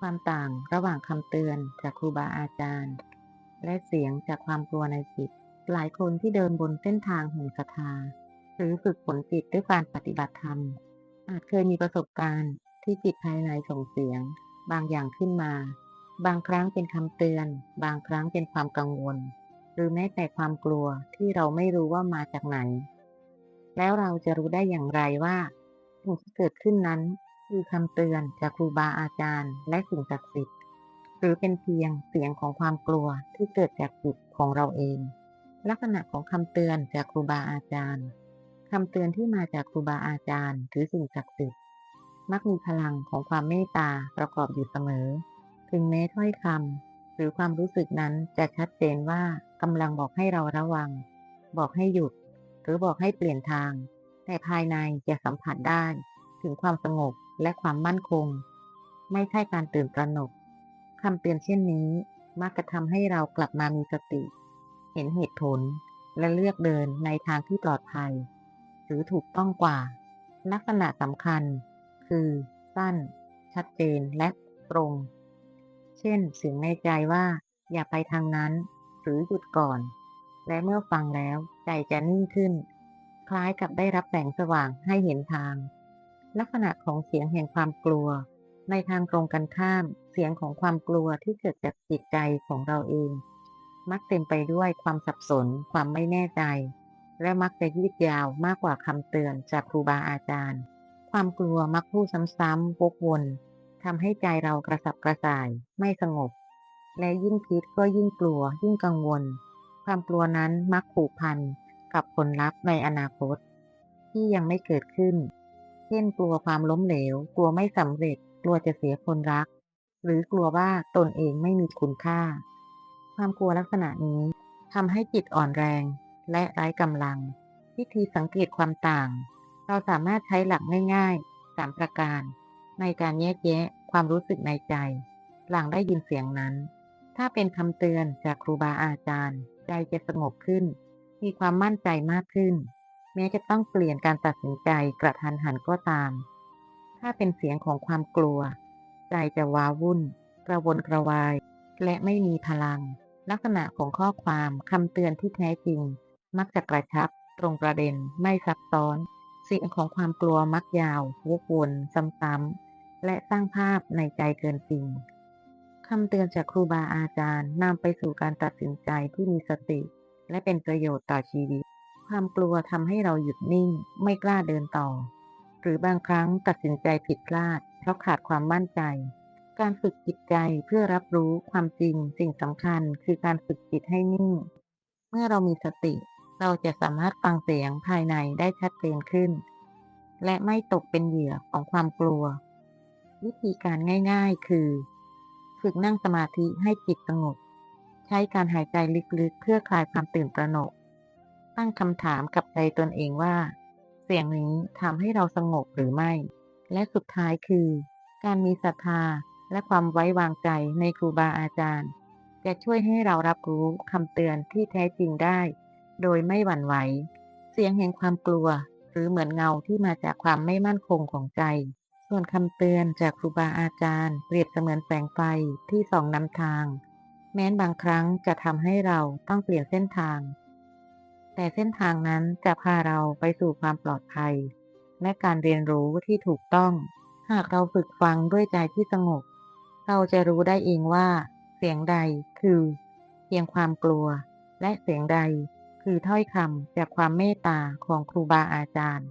ความต่างระหว่างคำเตือนจากครูบาอาจารย์ และเสียงจากความกลัวในจิต หลายคนที่เดินบนเส้นทางแห่งศรัทธาหรือฝึกฝนจิตด้วยการปฏิบัติธรรม อาจเคยมีประสบการณ์ที่จิตภายในส่งเสียง บางอย่างขึ้นมา บางครั้งเป็นคำเตือน บางครั้งเป็นความกังวล หรือแม้แต่ความกลัวที่เราไม่รู้ว่ามาจากไหน แล้วเราจะรู้ได้อย่างไรว่าสิ่งที่เกิดขึ้นนั้น คือคำเตือนจากครูบาอาจารย์ และสิ่งศักดิ์สิทธิ์หรือเป็นเพียงเสียงของความกลัวที่เกิดจากจิตของเราเอง ลักษณะของคำเตือนจากครูบาอาจารย์คำเตือนที่มาจากครูบาอาจารย์ หรือสิ่งศักดิ์สิทธิ์มักมีพลังของความเมตตาประกอบอยู่เสมอ ถึงแม้ถ้อยคำหรือความรู้สึกนั้นจะชัดเจนว่ากำลังบอกให้เราระวัง บอกให้หยุด หรือบอกให้เปลี่ยนทาง แต่ภายในจะสัมผัสได้ ถึงความสงบ และความมั่นคง ไม่ใช่การตื่นตระหนกคำเตือนเช่นนี้มักจะทำให้เรากลับมามีสติ เห็นเหตุผลและเลือกเดินในทางที่ปลอดภัย หรือถูกต้องกว่า ลักษณะสำคัญ คือ สั้น ชัดเจนและตรง เช่นเสียงในใจว่า อย่าไปทางนั้น หรือหยุดก่อน และเมื่อฟังแล้วใจจะนิ่งขึ้น คล้ายกับได้รับแสงสว่างให้เห็นทาง ลักษณะของเสียงแห่งความกลัว ในทางตรงกันข้าม เสียงของความกลัวที่เกิดจากจิตใจของเราเอง มักเต็มไปด้วยความสับสน ความไม่แน่ใจ และมักจะยืดยาวมากกว่าคำเตือนจากครูบาอาจารย์ ความกลัวมักพูดซ้ำๆวกวนทำให้ใจเรากระสับกระส่าย ไม่สงบ และยิ่งคิดก็ยิ่งกลัว ยิ่งกังวล ความกลัวนั้นมักผูกพันกับผลลัพธ์ในอนาคต ที่ยังไม่เกิดขึ้น ช่น กลัวความล้มเหลว กลัวไม่สำเร็จ กลัวจะเสียคนรัก หรือกลัวว่าตนเองไม่มีคุณค่า ความกลัวลักษณะนี้ทำให้จิตอ่อนแรงและไร้กำลัง วิธีสังเกตความต่าง เราสามารถใช้หลักง่ายๆ3ประการ ในการแยกแยะความรู้สึกในใจ หลังได้ยินเสียงนั้น ถ้าเป็นคำเตือนจากครูบาอาจารย์ ใจจะสงบขึ้น มีความมั่นใจมากขึ้น แม้จะต้องเปลี่ยนการตัดสินใจกระทันหันก็ตาม ถ้าเป็นเสียงของความกลัว ใจจะว้าวุ่น กระวนกระวาย และไม่มีพลัง ลักษณะของข้อความคำเตือนที่แท้จริง มักจะกระชับ ตรงประเด็นไม่ซับซ้อน เสียงของความกลัวมักยาววกวนซ้ำๆและสร้างภาพในใจเกินจริงคำเตือนจากครูบาอาจารย์นำไปสู่การตัดสินใจที่มีสติ และเป็นประโยชน์ต่อชีวิต ความกลัวทำให้เราหยุดนิ่ง ไม่กล้าเดินต่อ หรือบางครั้งตัดสินใจผิดพลาด เพราะขาดความมั่นใจ การฝึกจิตใจเพื่อรับรู้ความจริงสิ่งสำคัญคือการฝึกจิตให้นิ่ง เมื่อเรามีสติ เราจะสามารถฟังเสียงภายในได้ชัดเจนขึ้น และไม่ตกเป็นเหยื่อของความกลัว วิธีการง่าย ๆ คือ ฝึกนั่งสมาธิให้จิตสงบใช้การหายใจลึกๆ เพื่อคลายความตื่นตระหนก ตั้งคำถามกับใจตนเองว่า เสียงนี้ทำให้เราสงบหรือไม่ และสุดท้ายคือ การมีศรัทธาและความไว้วางใจในครูบาอาจารย์ จะช่วยให้เรารับรู้คำเตือนที่แท้จริงได้ โดยไม่หวั่นไหว เสียงแห่งความกลัว หรือเหมือนเงาที่มาจากความไม่มั่นคงของใจ ส่วนคำเตือนจากครูบาอาจารย์ เปรียบเสมือนแสงไฟที่ส่องนำทาง แม้นบางครั้งจะทำให้เราต้องเปลี่ยนเส้นทาง แต่เส้นทางนั้นจะพาเราไปสู่ความปลอดภัย และการเรียนรู้ที่ถูกต้อง หากเราฝึกฟังด้วยใจที่สงบ เราจะรู้ได้เองว่า เสียงใดคือ เพียงความกลัว และเสียงใดคือถ้อยคำจากความเมตตาของครูบาอาจารย์